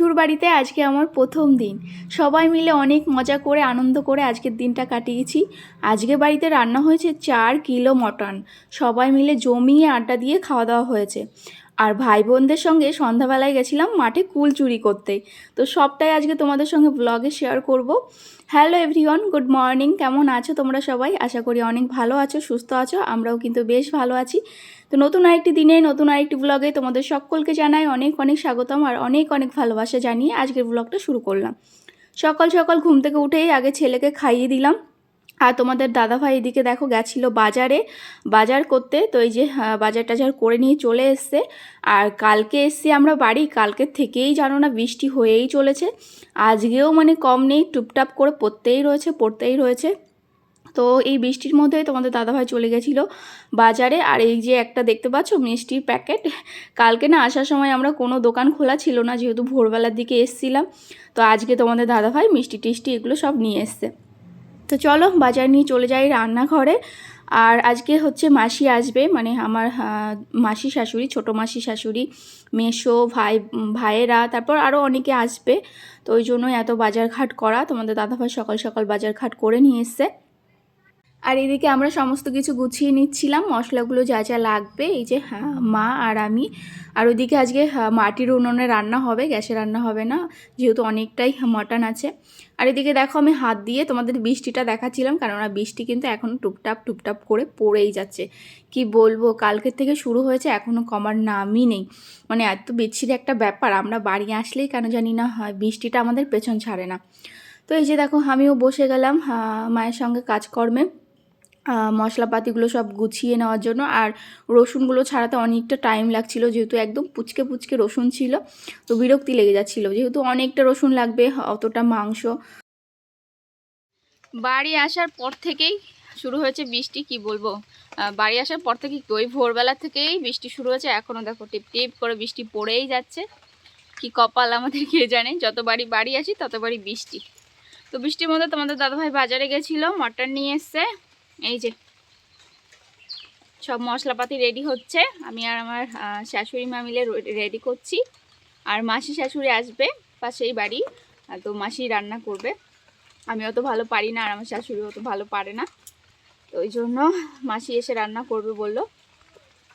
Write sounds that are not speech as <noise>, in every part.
শ্বশুর বাড়িতে আজকে আমার প্রথম দিন। সবাই মিলে অনেক মজা করে, আনন্দ করে আজকের দিনটা কাটিয়েছি। আজকে বাড়িতে রান্না হয়েছে চার কিলো মটন। সবাই মিলে জমিয়ে আড্ডা দিয়ে খাওয়া দাওয়া হয়েছে। আর ভাই বোনদের সঙ্গে সন্ধ্যাবেলায় গেছিলাম মাঠে কুল চুরি করতে। তো সবটাই আজকে তোমাদের সঙ্গে ব্লগে শেয়ার করব। হ্যালো এভরিওয়ান গুড মর্নিং কেমন আছো তোমরা সবাই? আশা করি অনেক ভালো আছো, সুস্থ আছো, আমরাও কিন্তু বেশ ভালো আছি। তো নতুন আরেকটি দিনে, নতুন আরেকটি ব্লগে তোমাদের সকলকে জানাই অনেক অনেক স্বাগতম আর অনেক অনেক ভালোবাসা জানিয়ে আজকের ব্লগটা শুরু করলাম। সকাল সকাল ঘুম থেকে উঠেই আগে ছেলেকে খাইয়ে দিলাম। আর তোমাদের দাদাভাই এদিকে দেখো গেছিল বাজারে বাজার করতে। তো এই যে আহ, বাজার টাজার করে নিয়ে চলে এসছে। আর কালকে এসছি আমরা বাড়ি কালকের থেকেই জানো না বৃষ্টি হয়েই চলেছে। আজকেও মানে কম নেই টুপটাপ করে পড়তেই রয়েছে পড়তেই রয়েছে। তো এই বৃষ্টির মধ্যে তোমাদের দাদাভাই চলে গেছিল বাজারে। আর এই যে একটা দেখতে পাচ্ছ মিষ্টির প্যাকেট। কালকে না আসার সময় আমরা কোনো দোকান খোলা ছিল না যেহেতু ভোরবেলার দিকে এসছিলাম। তো আজকে তোমাদের দাদাভাই মিষ্টি টিষ্টি এগুলো সব নিয়ে এসছে। তো চলো বাজার নিয়ে চলে যাই রান্নাঘরে। আর আজকে হচ্ছে মাসি আসবে মানে আমার মাসি শাশুড়ি ছোট মাসি শাশুড়ি মেসো ভাই ভাইয়েরা তারপর আরও অনেকে আসবে। তো ওই জন্যই এত বাজার ঘাট করা তোমাদের দাদাভাই সকাল সকাল বাজার ঘাট করে নিয়ে এসছে। আর এদিকে আমরা সমস্ত কিছু গুছিয়ে নিচ্ছিলাম মশলাগুলো যা যা লাগবে এই যে হ্যাঁ, মা আর আমি। আর ওইদিকে আজকে হ্যাঁ, মাটির উনুনে রান্না হবে গ্যাসে রান্না হবে না যেহেতু অনেকটাই মটন আছে। আর এদিকে দেখো আমি হাত দিয়ে তোমাদের বৃষ্টিটা দেখাচ্ছিলাম কেননা বৃষ্টি কিন্তু এখন টুপটাপ টুপটাপ করে পড়েই যাচ্ছে। কি বলব, কালকের থেকে শুরু হয়েছে এখনও কমার নামই নেই। মানে এত বিচ্ছিরি একটা ব্যাপার, আমরা বাড়ি আসলেই কেন জানি না, হয়, বৃষ্টিটা আমাদের পেছন ছাড়ে না। তো এই যে দেখো, আমিও বসে গেলাম মায়ের সঙ্গে কাজকর্মে। মশলাপাতিগুলো সব গুছিয়ে নেওয়ার জন্য। আর রসুনগুলো ছাড়াতে অনেকটা টাইম লাগছিল, যেহেতু একদম পুচকে পুচকে রসুন ছিল, তো বিরক্তি লেগে যাচ্ছিল। যেহেতু অনেকটা রসুন লাগবে, অতটা মাংস। বাড়ি আসার পর থেকেই শুরু হয়েছে বৃষ্টি, কি বলব? বাড়ি আসার পর থেকে ওই ভোরবেলা থেকেই বৃষ্টি শুরু হয়েছে, এখনও দেখো টিপ টিপ করে বৃষ্টি পড়েই যাচ্ছে। কি কপাল আমাদের কে জানে যতবারই বাড়ি বাড়ি আসি ততবারই বৃষ্টি। তো বৃষ্টির মধ্যে তোমাদের দাদাভাই বাজারে গেছিল, মটন নিয়ে এসছে। এই যে। সব মশলাপাতি রেডি হচ্ছে। আমি আর আমার শাশুড়ি মা মিলে রেডি করছি। আর মাসি শাশুড়ি আসবে পাশেই বাড়ি। তো মাসি রান্না করবে। আমি অত ভালো পারি না আর আমার শাশুড়ি অত ভালো পারে না। তো ওই জন্য মাসি এসে রান্না করবে বলল।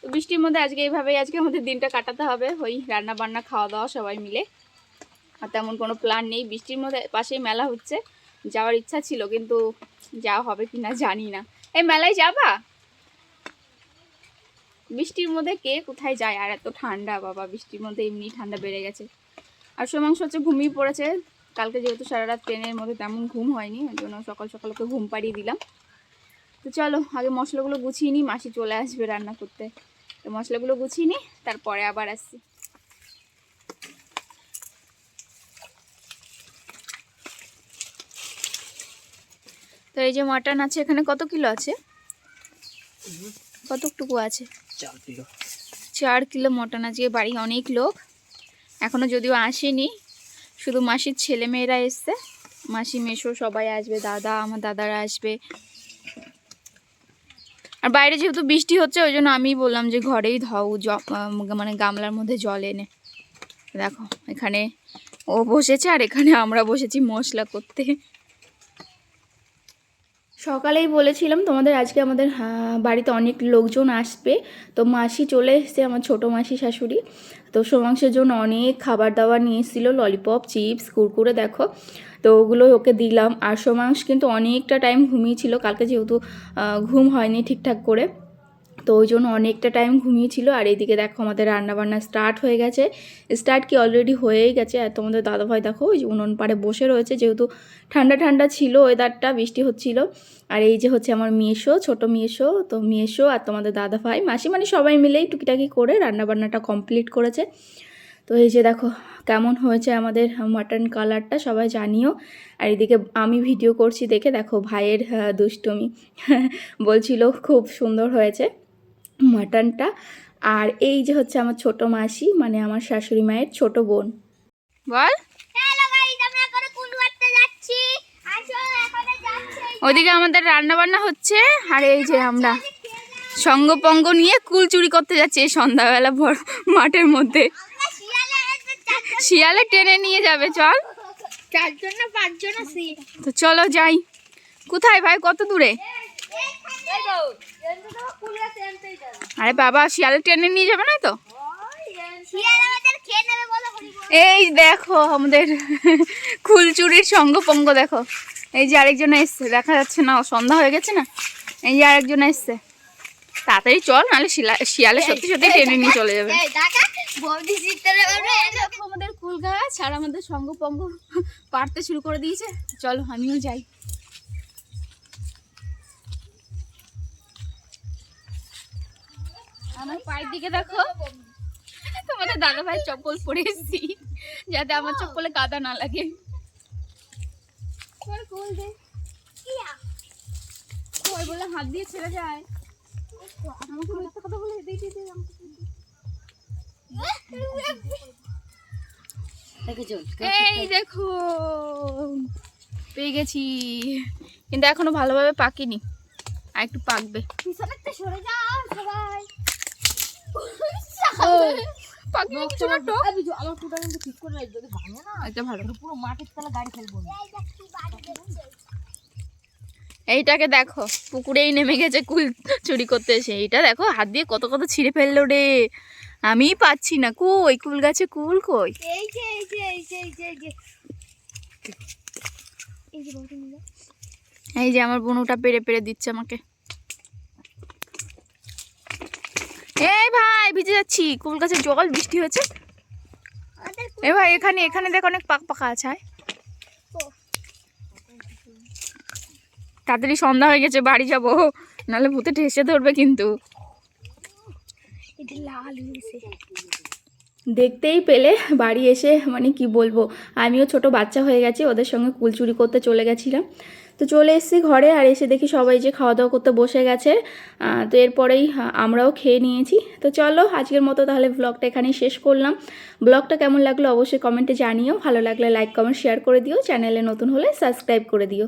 তো বৃষ্টির মধ্যে আজকে এইভাবেই আজকে আমাদের দিনটা কাটাতে হবে। ওই রান্না বান্না, খাওয়া দাওয়া সবাই মিলে। আর তেমন কোনো প্ল্যান নেই। বৃষ্টির মধ্যে পাশেই মেলা হচ্ছে। যাওয়ার ইচ্ছা ছিল, কিন্তু যাওয়া হবে কি না জানি না। এই মেলায় যাবা? বৃষ্টির মধ্যে কে কোথায় যায়? আর এত ঠান্ডা, বাবা, বৃষ্টির মধ্যে এমনি ঠান্ডা বেড়ে গেছে। আর সোমাংশ হচ্ছে ঘুমিয়ে পড়েছে। কালকে যেহেতু সারা রাত ট্রেনের মধ্যে তেমন ঘুম হয়নি ওই জন্য সকাল সকাল ওকে ঘুম পাড়িয়ে দিলাম। তো চলো, আগে মশলাগুলো গুছিয়ে নিই, মাসি চলে আসবে রান্না করতে। তো মশলাগুলো গুছিয়ে নিই, তারপরে আবার আসছি। তো এই যে মাটন আছে এখানে কত কিলো আছে? কতটুকু আছে? চার কিলো। চার কিলো মটন আজকে বাড়ি অনেক লোক। এখনও যদিও আসেনি শুধু মাসির ছেলে মেয়েরা এসছে। মাসি মেশো সবাই আসবে দাদা আমার দাদারা আসবে। আর বাইরে যেহেতু বৃষ্টি হচ্ছে ওই জন্য আমি বললাম যে ঘরেই ধাও মানে গামলার মধ্যে জল এনে। দেখো এখানে ও বসেছে আর এখানে আমরা বসেছি মশলা করতে। সকালেই বলেছিলাম তোমাদের আজকে আমাদের বাড়িতে অনেক লোকজন আসবে। তো মাসি চলে এসছে আমার ছোটো মাসি শাশুড়ি। তো সোমাংসের জন্য অনেক খাবার দাবার নিয়ে এসেছিল, ললিপপ, চিপস, কুরকুরে, দেখো। তো ওগুলো ওকে দিলাম। আর সোমাংশ কিন্তু অনেকটা টাইম ঘুমিয়েছিল কালকে যেহেতু ঘুম হয়নি ঠিকঠাক করে। তো ওই জন্য অনেকটা টাইম ঘুমিয়েছিল। আর এইদিকে দেখো আমাদের রান্নাবান্না স্টার্ট হয়ে গেছে। স্টার্ট কি অলরেডি হয়েই গেছে। আর তোমাদের দাদাভাই দেখো, ওই যে উনুন পাড়ে বসে রয়েছে। যেহেতু ঠান্ডা ঠান্ডা ছিল ওয়েদারটা বৃষ্টি হচ্ছিল। আর এই যে হচ্ছে আমার মেয়েশো ছোট মেয়েশো তো মেয়েশো আর তোমাদের দাদা ভাই মাসি মানে সবাই মিলেই টুকিটাকি করে রান্নাবান্নাটা কমপ্লিট করেছে। তো এই যে দেখো, কেমন হয়েছে আমাদের মাটন কালারটা সবাই জানিও। আর এদিকে আমি ভিডিও করছি দেখে, দেখো ভাইয়ের দুষ্টুমি। <laughs> বলছিল খুব সুন্দর হয়েছে। মাটনটা। আর এই যে হচ্ছে আমার ছোট মাসি মানে আমার শাশুড়ি মায়ের ছোট বোন। বল। হ্যালো গাইস আমরা এখন কুল মারতে যাচ্ছি। আসো এখন যাচ্ছি। ওদিকে আমাদের রান্না বান্না হচ্ছে। আর এই যে আমরা সঙ্গ পঙ্গ নিয়ে কুল চুরি করতে যাচ্ছি এই সন্ধ্যাবেলা ভর মাঠের মধ্যে। শিয়ালে টেনে নিয়ে যাবে চল। চারজন না পাঁচজন আছি তো চলো যাই। কোথায় ভাই? কত দূরে? আরে বাবা শিয়ালে টেনে নিয়ে যাবে না তো। এই দেখো আমাদের খুলচুরির সঙ্গ পঙ্গ দেখো। এই যে আরেকজন এসছে, দেখা যাচ্ছে না, সন্ধ্যা হয়ে গেছে না? এই যে আরেকজন এসছে। তাড়াতাড়ি চল, নাহলে শিয়ালে সত্যি সত্যি টেনে নিয়ে চলে যাবে। আমাদের কুল গাছ আর আমাদের সঙ্গ পঙ্গ পাড়তে শুরু করে দিয়েছে। চলো, আমিও যাই। আমার পায়ের দিকে দেখো। তোমাদের দাদা ভাই চপ্পল পরে এসেছি যাতে আমার চপ্পলে কাদা না লাগে। বলে হাত দিয়ে ছেড়ে যায়। আমাকে মিথ্যা কথা বলে দিয়ে দিয়ে দিয়ে এই দেখো পেয়ে গেছি। কিন্তু এখনও ভালোভাবে পাকিনি। আর একটু পাকবে। পিছনে সরে যাও সবাই। পাকিনি কিছু না টক আমার ফুটা কিন্তু ঠিক করে রাখ, যদি ভাঙে না এটা ভালো। পুরো মাঠের তলা গাড়ি ফেলব না। এই দেখ কি বাড়ি দিচ্ছে এইটাকে দেখো পুকুরেই নেমে গেছে কুল চুরি করতে এসে। এইটা দেখো হাত দিয়ে কত কত ছিঁড়ে ফেলল রে। আমি পাচ্ছি না কই কুল গাছে কুল কই? এই যে এই যে এই যে এই যে এই যে। এই যে বৌদি নিয়ে এই যে আমার বনুটা পেরে পেরে দিচ্ছে আমাকে। এই ভাই ভিজে যাচ্ছি। কুল গাছে জল বৃষ্টি হয়েছে। এ ভাই এখানে এখানে দেখ অনেক পাক পাকা আছে তাড়াতাড়ি সন্ধ্যা হয়ে গেছে বাড়ি যাব। নাহলে ভূতে ঠেসে ধরবে কিন্তু। লাল হয়েছে। দেখতেই পেলে বাড়ি এসে মানে কি বলব আমিও ছোট বাচ্চা হয়ে গেছি ওদের সঙ্গে কুল চুরি করতে চলে গেছিলাম। তো চলে এসেছি ঘরে আর এসে দেখি সবাই যে খাওয়া দাওয়া করতে বসে গেছে। তো এরপরেই আমরাও খেয়ে নিয়েছি। তো চলো, আজকের মতো তাহলে ব্লগটা এখানেই শেষ করলাম। ব্লগটা কেমন লাগল অবশ্যই কমেন্টে জানিও। ভালো লাগলে লাইক কমেন্ট শেয়ার করে দিও। চ্যানেলে নতুন হলে সাবস্ক্রাইব করে দিও।